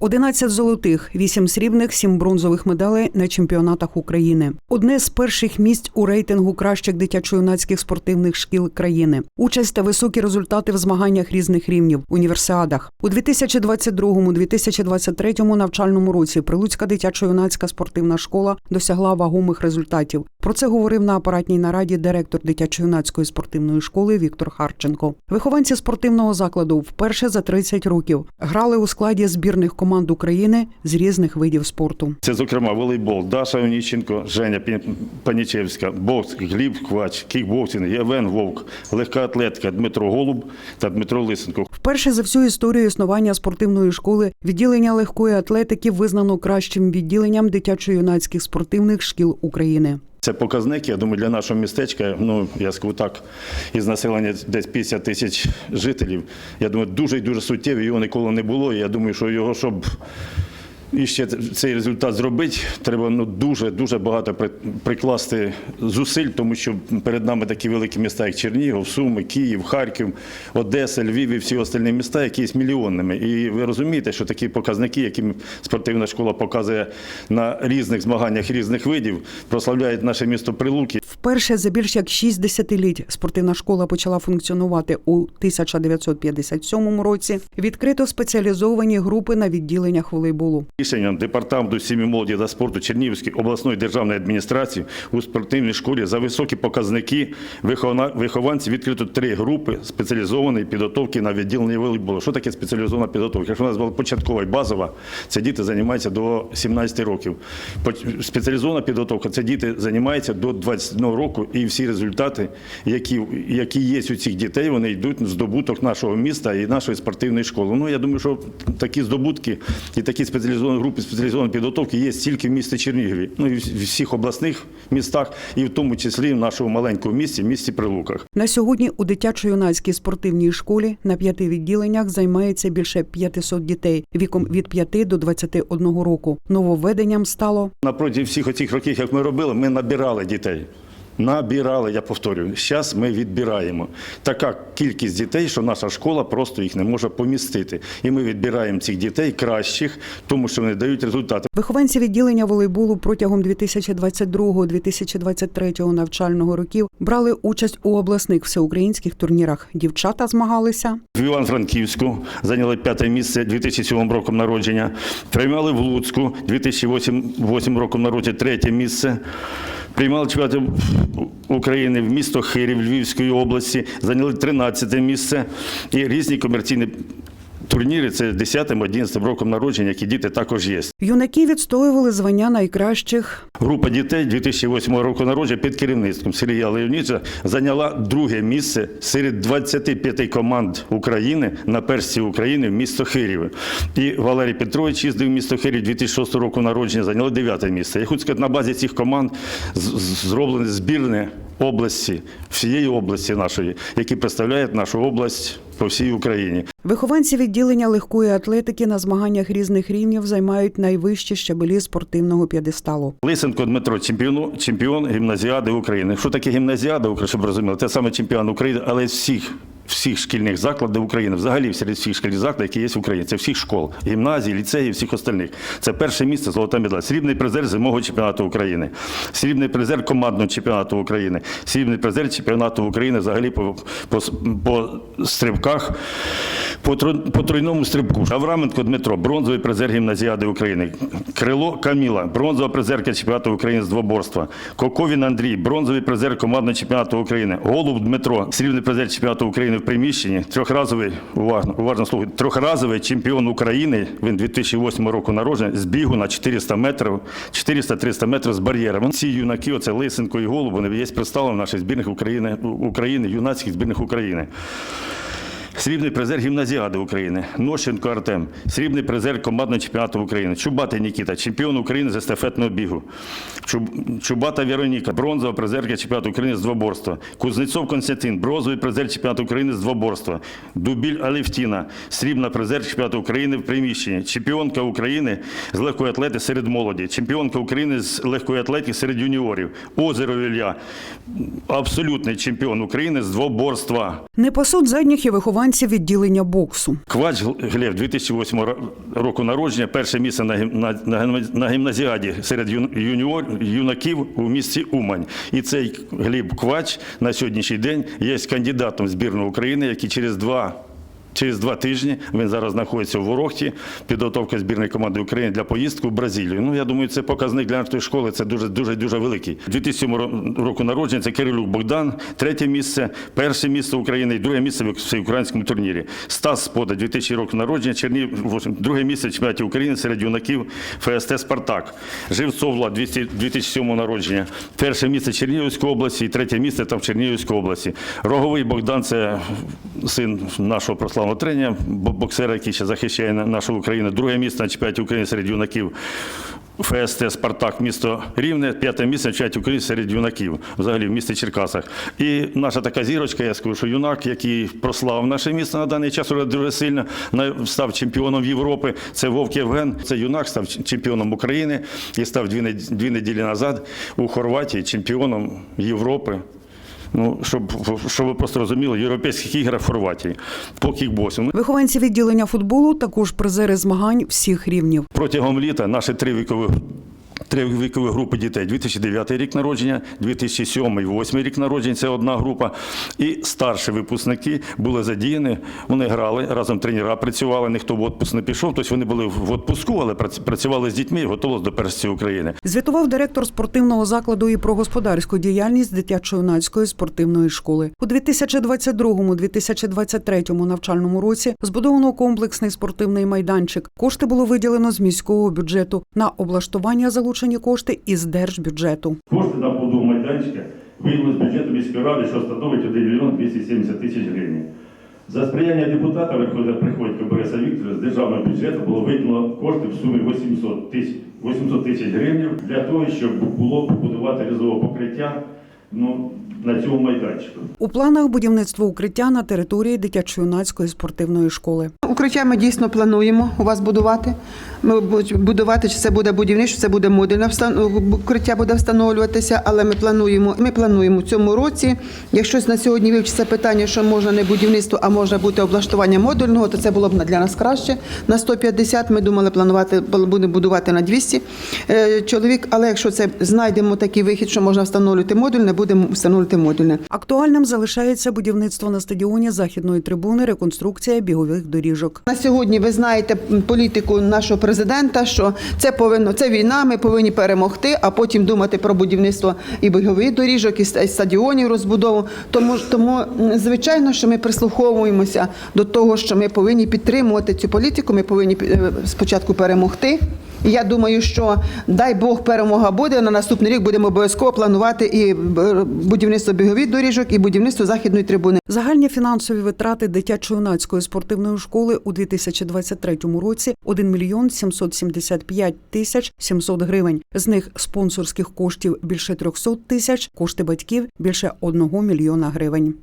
11 золотих, 8 срібних, 7 бронзових медалей на чемпіонатах України. Одне з перших місць у рейтингу кращих дитячо-юнацьких спортивних шкіл країни. Участь та високі результати в змаганнях різних рівнів, універсіадах. У 2022-2023 навчальному році Прилуцька дитячо-юнацька спортивна школа досягла вагомих результатів. Про це говорив на апаратній нараді директор дитячо-юнацької спортивної школи Віктор Харченко. Вихованці спортивного закладу вперше за 30 років грали у складі збірних команд України з різних видів спорту. Це, зокрема, волейбол, Даша Оніченко, Женя Панічевська, бокс, Гліб Квач, кікбоксинг, Євген Вовк, легка атлетика Дмитро Голуб та Дмитро Лисенко. Вперше за всю історію існування спортивної школи відділення легкої атлетики визнано кращим відділенням дитячо-юнацьких спортивних шкіл України. Це показник, я думаю, для нашого містечка, ну, я скажу так, із населення десь 50 тисяч жителів. Я думаю, дуже і дуже суттєвий, його ніколи не було. І я думаю, що його, щоб і ще цей результат зробити, треба ну, дуже, дуже багато при- прикласти зусиль, тому що перед нами такі великі міста, як Чернігів, Суми, Київ, Харків, Одеса, Львів і всі остальні міста, які є мільйонними. І ви розумієте, що такі показники, які спортивна школа показує на різних змаганнях різних видів, прославляють наше місто Прилуки. Вперше за більш як шість десятиліть спортивна школа почала функціонувати у 1957 році. Відкрито спеціалізовані групи на відділеннях волейболу. Рішенням департаменту сім'ї молоді та спорту Чернігівської обласної державної адміністрації у спортивній школі за високі показники вихованців відкрито три групи спеціалізованої підготовки на відділення волейболу. Що таке спеціалізована підготовка? Якщо у нас була початкова і базова, це діти займаються до 17 років. Спеціалізована підготовка це діти займаються до 21 року, і всі результати, які, які є у цих дітей, вони йдуть здобуток нашого міста і нашої спортивної школи. Ну я думаю, що такі здобутки і такі спеціалізовані групи спеціалізованої підготовки є тільки в місті Чернігові, ну і в всіх обласних містах, і в тому числі в нашому маленькому місті, місті Прилуках. На сьогодні у дитячо-юнацькій спортивній школі на п'яти відділеннях займається більше 500 дітей віком від 5 до 21 року. Нововведенням стало На протязі всіх оцих років, як ми робили, ми набирали дітей. Набирали, я повторюю. Зараз ми відбираємо. Така кількість дітей, що наша школа просто їх не може помістити. І ми відбираємо цих дітей кращих, тому що вони дають результати. Вихованці відділення волейболу протягом 2022-2023 навчального років брали участь у обласних всеукраїнських турнірах. Дівчата змагалися В Іван-Франківську зайняли п'яте місце 2007 роком народження. Приймали в Луцьку 2008 роком народження третє місце. Приймали чемпіонат України в місто Хирів Львівської області, зайняли 13 місце і різні комерційні турніри. Це 10-11 роком народження, які діти також є. юнаки відстоювали звання найкращих. Група дітей 2008 року народження під керівництвом Сергія Леонідовича зайняла друге місце серед 25 команд України на персі України в місто Хиріве. І Валерій Петрович їздив в місто Хирів 2006 року народження, зайняли дев'яте місце. Я хочу сказати, на базі цих команд з- з- зроблені збірні області, всієї області нашої, які представляють нашу область по всій Україні. Вихованці відділення легкої атлетики на змаганнях різних рівнів займають найвищі щабелі спортивного п'єдесталу. Лисенко Дмитро, чемпіон, чемпіон гімназіади України. Що таке гімназіада щоб розуміли? Це саме чемпіон України, але з всіх, всіх шкільних закладів України, взагалі серед всіх шкільних закладів, які є в Україні. Це всіх школ, гімназій, ліцеїв, всіх остальних. Це перше місце золота медаль. Срібний призер зимового чемпіонату України, срібний призер командного чемпіонату України, срібний призер чемпіонату України взагалі по, по, по стрибках, по, тро- тройному стрибку. Авраменко Дмитро, бронзовий призер гімназіади України. Крило Каміла, бронзова призерка чемпіонату України з двоборства. Коковін Андрій, бронзовий призер командного чемпіонату України. Голуб Дмитро, срібний призер чемпіонату України в приміщенні. Трьохразовий, уважно, уважно слухайте, трьохразовий чемпіон України. Він 2008 року народження з бігу на 400 метрів, 400-300 метрів з бар'єром. Ці юнаки, оце Лисенко і Голуб, вони є представлені в наших збірних України, України, юнацьких збірних України. Срібний призер гімназіади України. Нощенко Артем. Срібний призер командного чемпіонату України. Чубатий Нікіта, чемпіон України з естафетного бігу. Чубата Вероніка, бронзова призерка чемпіонату України з двоборства. Кузнецов Константин, бронзовий призер чемпіонату України з двоборства. Дубіль Алевтіна, срібна призер чемпіонату України в приміщенні. Чемпіонка України з легкої атлети серед молоді. Чемпіонка України з легкої атлетики серед юніорів. Озеров Ілля, абсолютний чемпіон України з двоборства. Не пасуть задніх і вихованці відділення боксу. Квач Глеб 2008 року народження, перше місце на, на, на, на гімназіаді серед юніор, юнаків у місті Умань. І цей Гліб Квач на сьогоднішній день є кандидатом збірної України, який через два. Через два тижні він зараз знаходиться в Ворохті, підготовка збірної команди України для поїздки в Бразилію. Ну я думаю, це показник для нашої школи. Це дуже дуже дуже великий. 2007 ро- року народження це Кирилюк Богдан, третє місце, перше місце України і друге місце в всеукраїнському турнірі. Стас Спода, 2000 року народження, Чернів, друге місце чемпіонаті України серед юнаків ФСТ Спартак. Живцов Влад, 200 2007 народження, перше місце Чернігівської області і третє місце там в Чернігівській області. Роговий Богдан це син нашого прославного тренера, бо- боксера, який ще захищає на- нашу Україну. Друге місце на чемпіонаті України серед юнаків. ФСТ Спартак, місто Рівне, п'яте місце на чемпіонаті України серед юнаків, взагалі в місті Черкасах. І наша така зірочка, я скажу, що юнак, який прославив наше місто на даний час уже дуже сильно, став чемпіоном Європи. Це Вовк Євген. Це юнак став чемпіоном України і став дві неділі назад у Хорватії чемпіоном Європи. Ну, щоб, щоб ви просто розуміли, європейських іграх в Хорватії по кікбоксу. Ну, Вихованці відділення футболу також призери змагань всіх рівнів. Протягом літа наші три вікові. Три вікові групи дітей 2009 рік народження, 2007 і 2008 рік народження це одна група. І старші випускники були задіяні. Вони грали разом тренера працювали. Ніхто в відпуск не пішов. Тобто вони були в відпуску, але прац- працювали з дітьми і готувалися до першості України. Звітував директор спортивного закладу і про господарську діяльність дитячо-юнацької спортивної школи. У 2022-2023 навчальному році збудовано комплексний спортивний майданчик. Кошти було виділено з міського бюджету. На облаштування залучені кошти із держбюджету. Кошти на побудову майданчика виділили з бюджету міської ради, що становить 1 мільйон 270 тисяч гривень. За сприяння депутата Приходька Бориса Віктора з державного бюджету було виділено кошти в сумі 800 тисяч 800 тисяч гривень для того, щоб було побудувати різове покриття ну, на цьому майданчику. У планах будівництво укриття на території дитячо-юнацької спортивної школи. Укриття ми дійсно плануємо у вас будувати. Ми будувати, чи це буде будівництво, це буде модульне укриття буде встановлюватися, але ми плануємо. Ми плануємо в цьому році. Якщо на сьогодні вивчиться питання, що можна не будівництво, а можна бути облаштування модульного, то це було б для нас краще. На 150 ми думали планувати, будемо будувати на 200 е, чоловік. Але якщо це знайдемо такий вихід, що можна встановлювати модульне, будемо встановлювати модульне. Актуальним залишається будівництво на стадіоні західної трибуни, реконструкція бігових доріжок. На сьогодні ви знаєте політику нашого президента, що це повинно це війна. Ми повинні перемогти, а потім думати про будівництво і бігових доріжок, і ста- стадіонів розбудову. Тому тому звичайно, що ми прислуховуємося до того, що ми повинні підтримувати цю політику. Ми повинні е, спочатку перемогти. І я думаю, що дай Бог перемога буде. На наступний рік будемо обов'язково планувати і е, будівництво бігових доріжок, і будівництво західної трибуни. Загальні фінансові витрати дитячо-юнацької спортивної школи у 2023 році 1 мільйон 775 тисяч 700 гривень. З них спонсорських коштів більше 300 тисяч, кошти батьків більше 1 мільйона гривень.